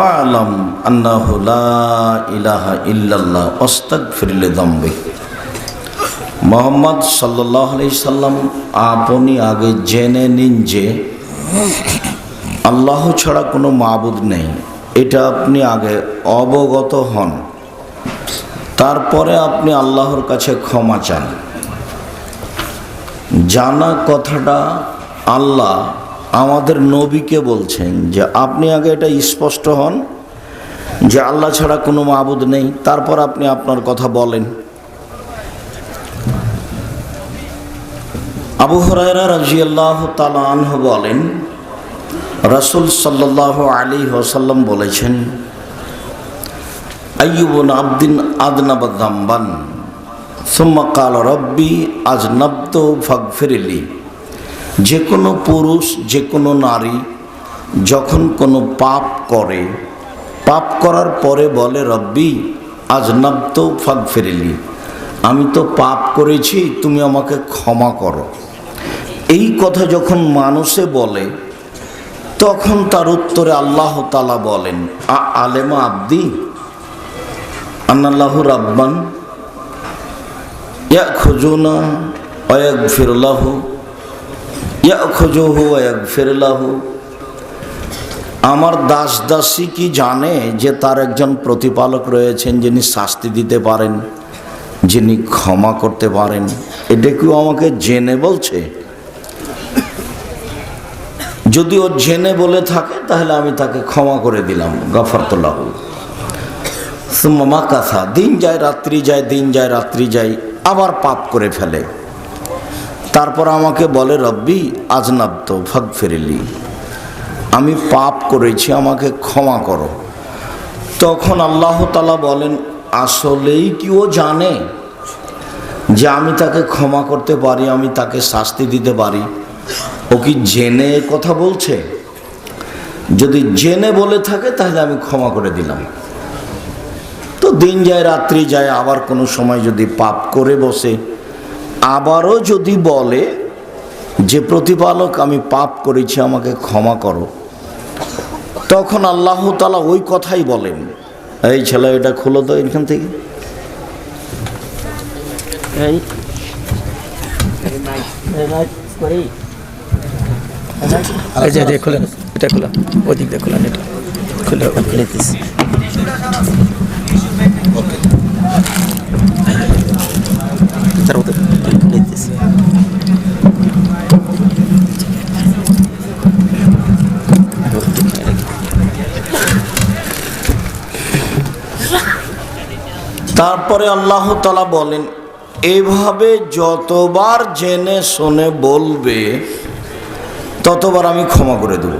ফালাম লা ইলাহা ইল্লাল্লাহ আস্তাগফির লিযামবি মোহাম্মদ সাল্লাহ আলাইহি সাল্লাম আপনি আগে জেনে নিন যে আল্লাহ ছাড়া কোনো মাবুদ নেই। এটা আপনি আগে অবগত হন। তারপরে আপনি আল্লাহর কাছে ক্ষমা চান। জানা কথাটা আল্লাহ আমাদের নবীকে বলছেন যে, আপনি আগে এটা স্পষ্ট হন যে আল্লাহ ছাড়া কোনো মাবুদ নেই, তারপর আপনি আপনার কথা বলেন। আবু হরাইরা রাজিয়াল্লাহ তালাহ বলেন, রাসুল সাল্লাহ আলী ওসাল্লাম বলেছেন, আইয়ুবন আবদিন আদনাবাদাম্বান সুম্মা কাল রব্বি আজ নব্দ ফাগফিরিলি। যে কোনো পুরুষ, যে কোনো নারী যখন কোনো পাপ করে, পাপ করার পরে বলে, রব্বি, আজ নব্দ ফেরেলি আমি তো পাপ করেছি, তুমি আমাকে ক্ষমা করো। এই কথা যখন মানুষে বলে, তখন তার উত্তরে আল্লাহ তালা বলেন, আ আলেমা আব্দি, আন্নাল্লাহু রাব্বান ইয়া খোঁজুনা অয়াক ফিরলাহু ইয়া খোঁজহু অয়াক ফিরলাহু আমার দাস দাসী কি জানে যে তার একজন প্রতিপালক রয়েছেন যিনি শাস্তি দিতে পারেন, যিনি ক্ষমা করতে পারেন? এটা কেউ আমাকে জেনে বলছে? যদি ও জেনে বলে থাকে, তাহলে আমি তাকে ক্ষমা করে দিলাম। গফরতুল্লাহ। মা কাথা দিন যায়, রাত্রি যায়, দিন যায়, রাত্রি যায়, আবার পাপ করে ফেলে। তারপর আমাকে বলে, রব্বি আজনাব তো ভাগ ফেরেলি আমি পাপ করেছি, আমাকে ক্ষমা করো। তখন আল্লাহ তালা বলেন, আসলেই কি ও জানে যে আমি তাকে ক্ষমা করতে পারি, আমি তাকে শাস্তি দিতে পারি? ও কি জেনে কথা বলছে? যদি জেনে বলে থাকে, তাহলে আমি ক্ষমা করে দিলাম। তো দিন যায়, রাত্রি যায়, আবার কোনো সময় যদি পাপ করে বসে আবারও যদি বলে যে প্রতিপালক আমি পাপ করেছি আমাকে ক্ষমা করো তখন আল্লাহ তালা ওই কথাই বলেন। এই ছেলে এটা খুলো তো এখান থেকে। এটা খোলা ওই দিক দিয়ে খোলেন এটা। খুলে খুলে দিচ্ছি তার তারপরে আল্লাহ তালা বলেন, এভাবে যতবার জেনে শুনে বলবে, ততবার আমি ক্ষমা করে দেব।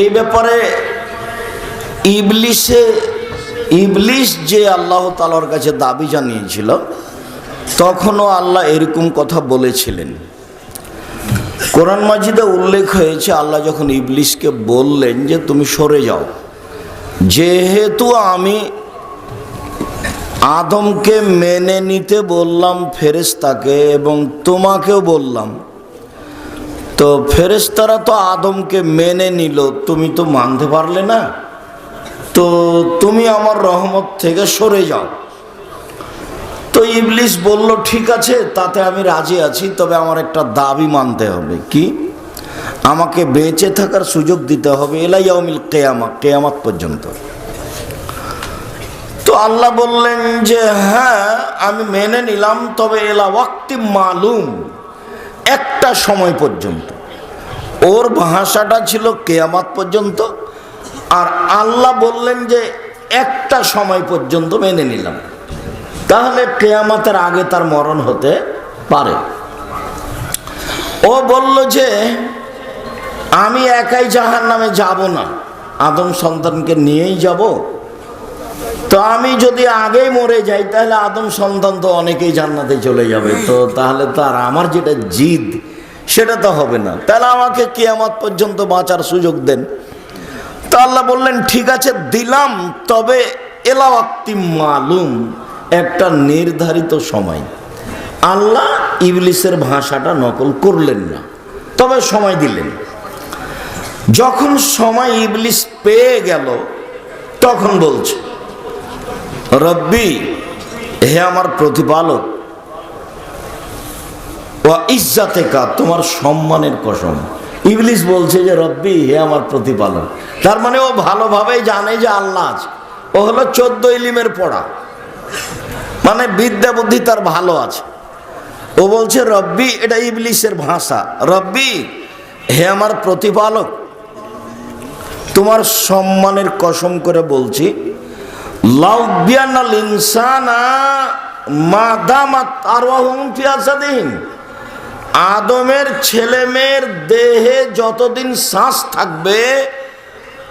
এই ব্যাপারে ইবলিশে ইবলিশ যে আল্লাহ তালার কাছে দাবি জানিয়েছিল, তখনও আল্লাহ এরকম কথা বলেছিলেন। কোরআন মাজিদে উল্লেখ হয়েছে, আল্লাহ যখন ইবলিশকে বললেন যে তুমি সরে যাও, যেহেতু আমি আদমকে মেনে নিতে বললাম ফেরেস্তাকে এবং তোমাকেও বললাম, তো ফেরেস্তারা তো আদমকে মেনে নিল, তুমি তো মানতে পারলে না। তো তুমি আমার রহমত থেকে সরে যাও। তো ইবলিশ বলল, ঠিক আছে, তাতে আমি রাজি আছি, তবে আমার একটা দাবি মানতে হবে। কি? আমাকে বেঁচে থাকার সুযোগ দিতে হবে এলাইয়ামিল কেয়ামা, কেয়ামাত পর্যন্ত। তো আল্লাহ বললেন যে হ্যাঁ আমি মেনে নিলাম, তবে এলা ওয়াক্তি মালুম, একটা সময় পর্যন্ত। ওর ভাষাটা ছিল কেয়ামাত পর্যন্ত। আর আল্লাহ বললেন যে একটা সময় পর্যন্ত মেনে নিলাম। তাহলে কেয়ামাতের আগে তার মরণ হতে পারে। ও বলল যে, আমি একাই জাহার নামে যাব না, আদম সন্তানকে নিয়েই যাব। তো আমি যদি আগেই মরে যাই, তাহলে আদম সন্তান তো অনেকেই জান্নাতে চলে যাবে। তো তাহলে তো আর আমার যেটা জিদ, সেটা তো হবে না। তাহলে আমাকে কিয়ামত পর্যন্ত বাঁচার সুযোগ দেন। তো আল্লাহ বললেন, ঠিক আছে, দিলাম, তবে এলাওয়াক্তি মালুম, একটা নির্ধারিত সময়। আল্লাহ ইবলিসের ভাষাটা নকল করলেন না, তবে সময় দিলেন। যখন সময় ইবলিস পেয়ে গেল, তখন বলছে, রব্বি, হে আমার প্রতিপালক ও ইজ্জাতে কা তোমার সম্মানের কসম ইবলিস বলছে যে, রব্বি, হে আমার প্রতিপালক। তার মানে ও ভালোভাবেই জানে যে আল্লাহ আছে। ও হলো চোদ্দ ইলিমের পড়া। মানে বিদ্যা বুদ্ধি তার ভালো আছে। ও বলছে, রব্বি, এটা ইবলিসের ভাষা। রব্বি, হে আমার প্রতিপালক, তোমার সম্মানের কসম করে বলছি লাউবিয়ানাল ইনসানা মাদামাত আরওয়াহুম ফি আদমের ছেলে মেয়ের দেহে যতদিন শ্বাস থাকবে,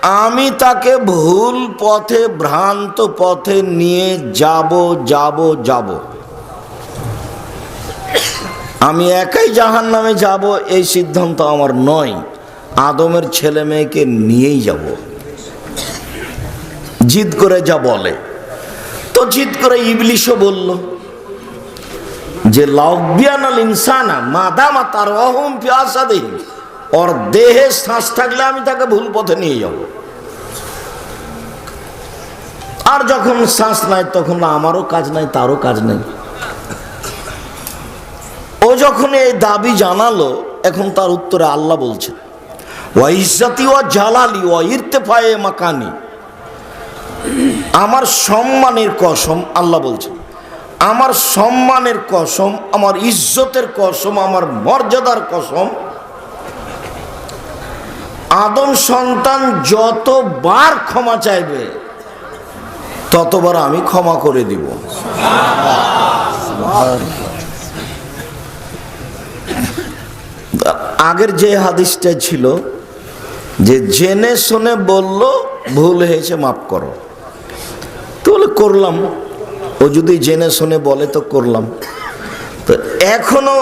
আমি তাকে ভুল পথে, ভ্রান্ত পথে নিয়ে যাব যাব যাব। আমি একাই জাহান নামে যাব, এই সিদ্ধান্ত আমার নয়। আদমের ছেলে মেয়েকে নিয়েই যাব। জিদ করে যা বলে। তো জিদ করে ইবলিশও বলল যে লাউবিয়ানাল ইনসানা মাদামা তার অহম পিয়াসাদিন ওর দেহে শ্বাস থাকলে আমি তাকে ভুল পথে নিয়ে যাব। আর যখন শ্বাস নাই, তখন আমারও কাজ নাই, তারও কাজ নেই। ও যখন এই দাবি জানালো, এখন তার উত্তরে আল্লাহ বলছে ওয়া ইজ্জাতি ওয়া জালালি ওয়া ইরতেফায়ে মাকানি। আমার সম্মানের কসম, আল্লাহ বলছে আমার সম্মানের কসম, আমার ইজ্জতের কসম, আমার মর্যাদার কসম, আদম সন্তান যতবার ক্ষমা চাইবে, ততবার আমি ক্ষমা করে দিব। আগের যে হাদিসটা ছিল, যে জেনে শুনে বলল, ভুল হয়েছে, মাফ করো। তো করলাম। ও যদি জেনে শুনে বলে তো করলাম। তো এখনও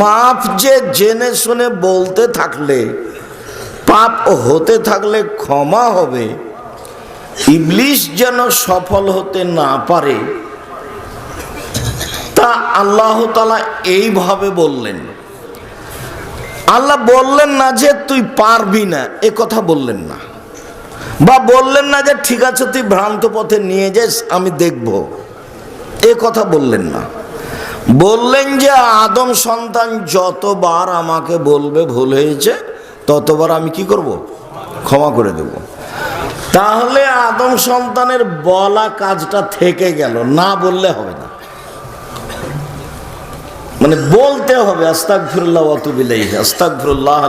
মাপ যে জেনে শুনে বলতে থাকলে, পাপ হতে থাকলে ক্ষমা হবে। ইবলিশ যেন সফল হতে না পারে, তা আল্লাহ তালা এইভাবে বললেন। আল্লাহ বললেন না যে তুই পারবি না, এ কথা বললেন না। বা বললেন না যে ঠিক আছে, তুই ভ্রান্ত পথে নিয়ে যাস, আমি দেখব। এ কথা বললেন না। বললেন যে আদম সন্তান যতবার আমাকে বলবে ভুল হয়েছে, ততবার আমি কি করব? ক্ষমা করে দেব। তাহলে আদম সন্তানের বলা কাজটা থেকে গেল, না বললে হবে না। মানে বলতে হবে, আস্তাগফিরুল্লাহ ওয়া আতুবু ইলাইহি, আস্তাগফিরুল্লাহ